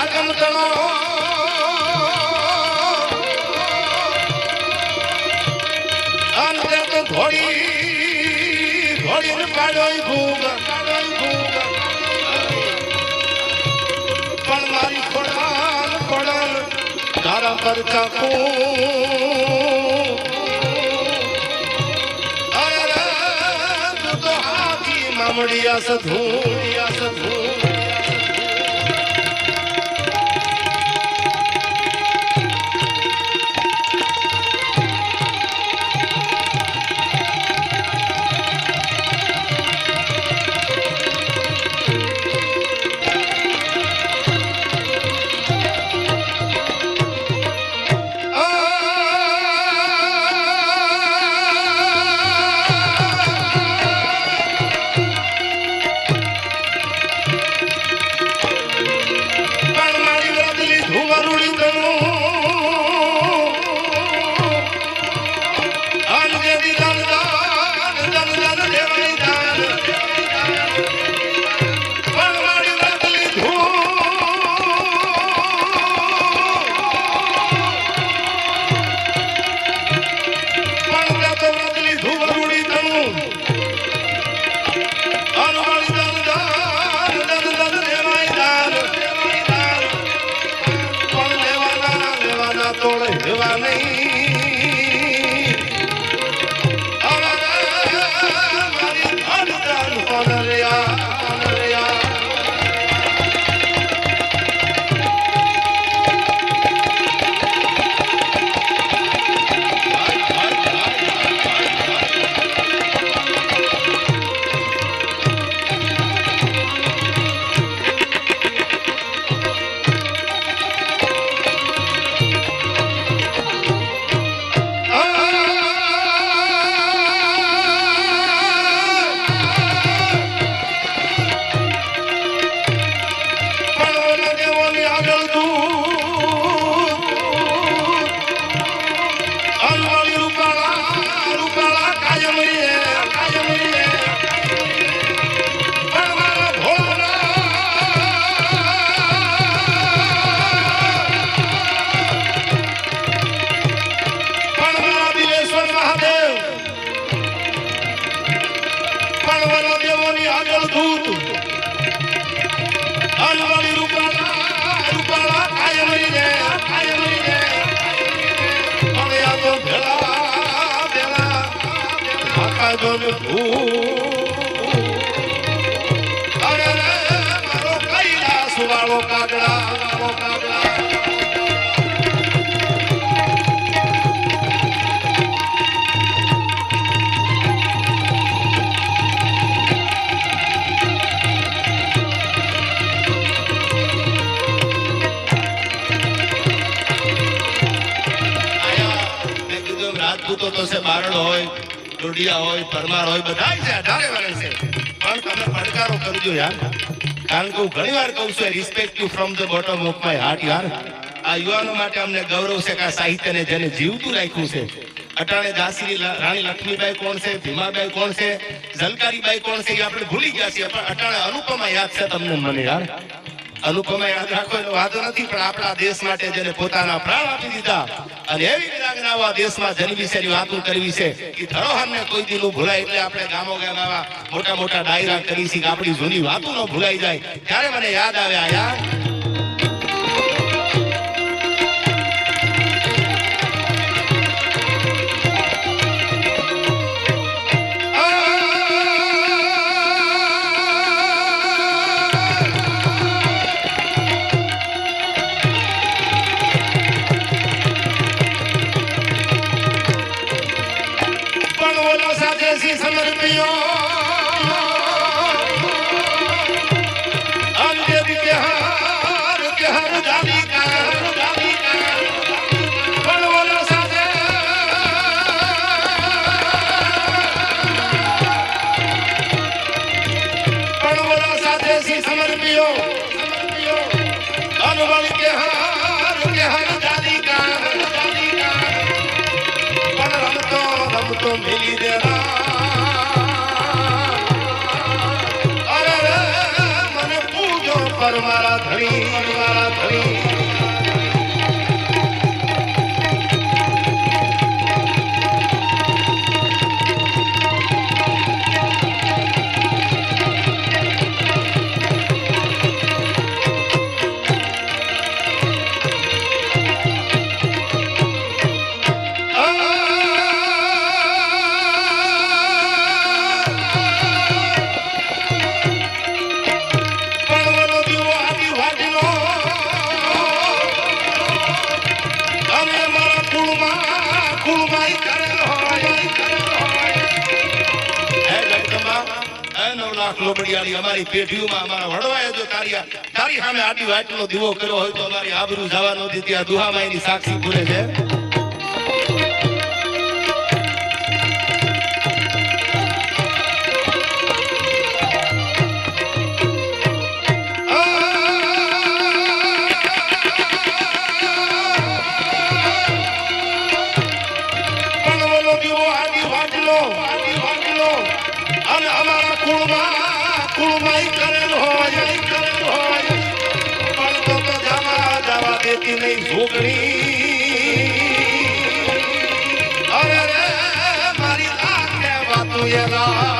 હાકમ તણો અંતે તો ઘોડી ઘોડીને પાડોય ભૂગ. પણ મારી ખોડાલ ખોડાલ તારા પર હાથી, મામડિયા સધુડિયા સધુ. માતા હોય પરમાર હોય બધા છે, અઢારે વર્ષે પણ તમે પડકારો કરજો યાર. કારણ કે હું ઘણી વાર કહું છું respect you from the bottom of my heart યાર. આ યુવાનો માટે અમને ગૌરવ છે કે આ સાહિત્યને જેને જીવતું રાખ્યું છે. અટાણે દાસરી રાણી લક્ષ્મીબાઈ કોણ છે, ભીમાબાઈ કોણ છે, ઝલકારીબાઈ કોણ છે, એ આપણે ભૂલી ગયા છીએ. પણ અટાણે અનુપમા યાદ છે તમને મને, યાર. અનુપમા યાદ રાખો, એનો વાંધો નથી, પણ આપણા દેશ માટે જેને પોતાના પ્રાણ આપી દીધા અને એવી વિરાગનાઓ આ દેશમાં જન્મી છે, એની વાતો કરવી છે એ ધરોહરને કોઈ દી નું ભૂલાય એટલે આપણે ગામો ગામ મોટા મોટા ડાયરા કરી છે આપણી જૂની વાતો ન ભૂલાઈ જાય. ત્યારે મને યાદ આવે આ રમતો મિલી દેના અરે મને પૂજો કુળમાં હે ગણકમાં હે અમારી પેઢીઓમાં અમારા વડવાએ જો તારી તારી સામે આડી વાટનો દીવો કર્યો હોય તો અમારી આબરૂ જવા નથી ત્યાં દુહામાં એની સાક્ષી પૂરે છે. ટુકડી મારી આંખે વાતું એલા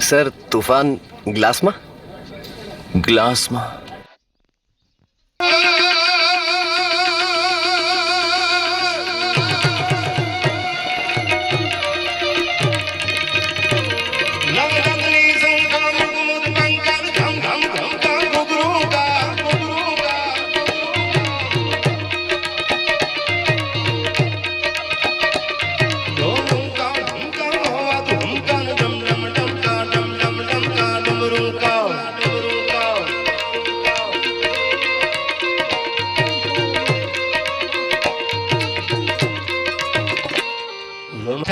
સર તુફાન ગ્લાસમાં ગ્લાસમાં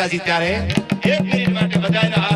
દાદાજી ત્યારે એક મિનિટ માટે બધાના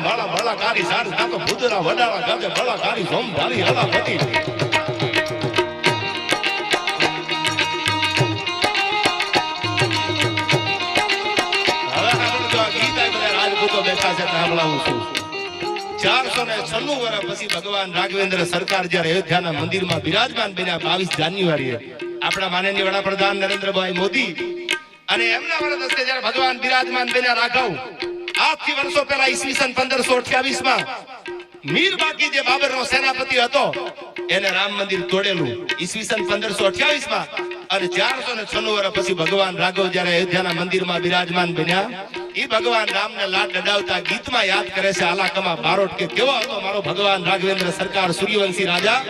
હાથ ભાળા કારી સાર કાતો ભૂતરા વડાળા કાતે ભળા કારી સોમ ભારી હલા પતિ ચારસો ને છન્નું વર્ષ ભગવાન રાઘવેન્દ્ર સરકાર જયારે અયોધ્યાના મંદિરમાં બિરાજમાન બન્યા બાવીસ જાન્યુઆરીએ આપણા માનનીય વડાપ્રધાન નરેન્દ્રભાઈ મોદી અને એમના ભગવાન બિરાજમાન બન્યા રાઘવ આજથી વર્ષો પહેલા ઈસવીસન પંદરસો અઠ્યાવીસમાં મીર બાકી જે બાબર નો સેનાપતિ હતો, એને રામ મંદિર તોડેલું ઈસવીસન પંદરસો અઠ્યાવીસમાં અને ચારસો ને છન્નું વર્ષ પછી ભગવાન રાઘવ જયારે અયોધ્યાના મંદિરમાં બિરાજમાન બન્યા એ ભગવાન રામ ને લાડ ડડાવતા ગીતમાં યાદ કરે છે આલાકમાં બારોટ કે કેવો હતો મારો ભગવાન રાઘવેન્દ્ર સરકાર સૂર્યવંશી રાજા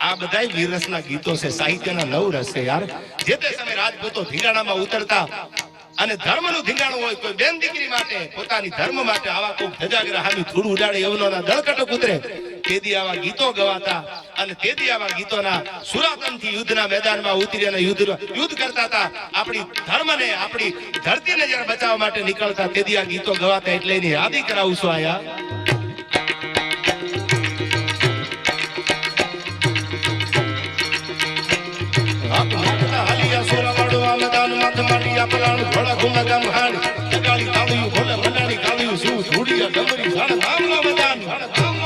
આ બધાય વીરરસના ગીતો છે સાહિત્યના નવ રસ છે યાર જે તે સમયે રાજપૂતો ધીંગાણામાં ઉતરતા અને ધર્મનું ધીંગાણું હોય કોઈ બેન દીકરી માટે પોતાની ધર્મ માટે આવા કોઈ ધજાગરા થોડું ઉડાડે એવનોના દળકટક ઉતરે તેદી આવા ગીતો ગવાતા અને તેથી આવા ગીતોના સુરાતનથી યુદ્ધના મેદાનમાં ઉતરી અને યુદ્ધ યુદ્ધ કરતા હતા. આપણી ધર્મને, આપણી ધરતીને જ્યારે બચાવવા માટે નીકળતા તેથી આ ગીતો ગવાતા એટલે એની યાદી કરાવું છું આયા. હાલિયા સોલા વાળું મેદાન માથ માટિયા પલાણ ઘોડા ઘુમે ગામ હાડ જગાડી કાળિયું ભલે મંડાણી કાળિયું શું ધૂડિયા ડમરી મેદાન ગામના મેદાન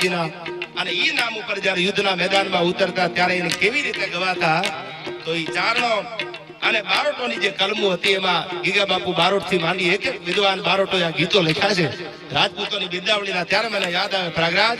માતાજીના અને ઈ નામ ઉપર જ્યારે યુદ્ધના મેદાનમાં ઉતરતા ત્યારે એને કેવી રીતે ગવાતા, તો ઈ ચારણો અને બારોટોની જે કલમો હતી એમાં ગીગા બાપુ બારોટથી માંડી એક વિદ્વાન બારોટો ગીતો લખ્યા છે. રાજપૂતોની બિરદાવળીના ત્યારે મને યાદ આવે પ્રયાગરાજ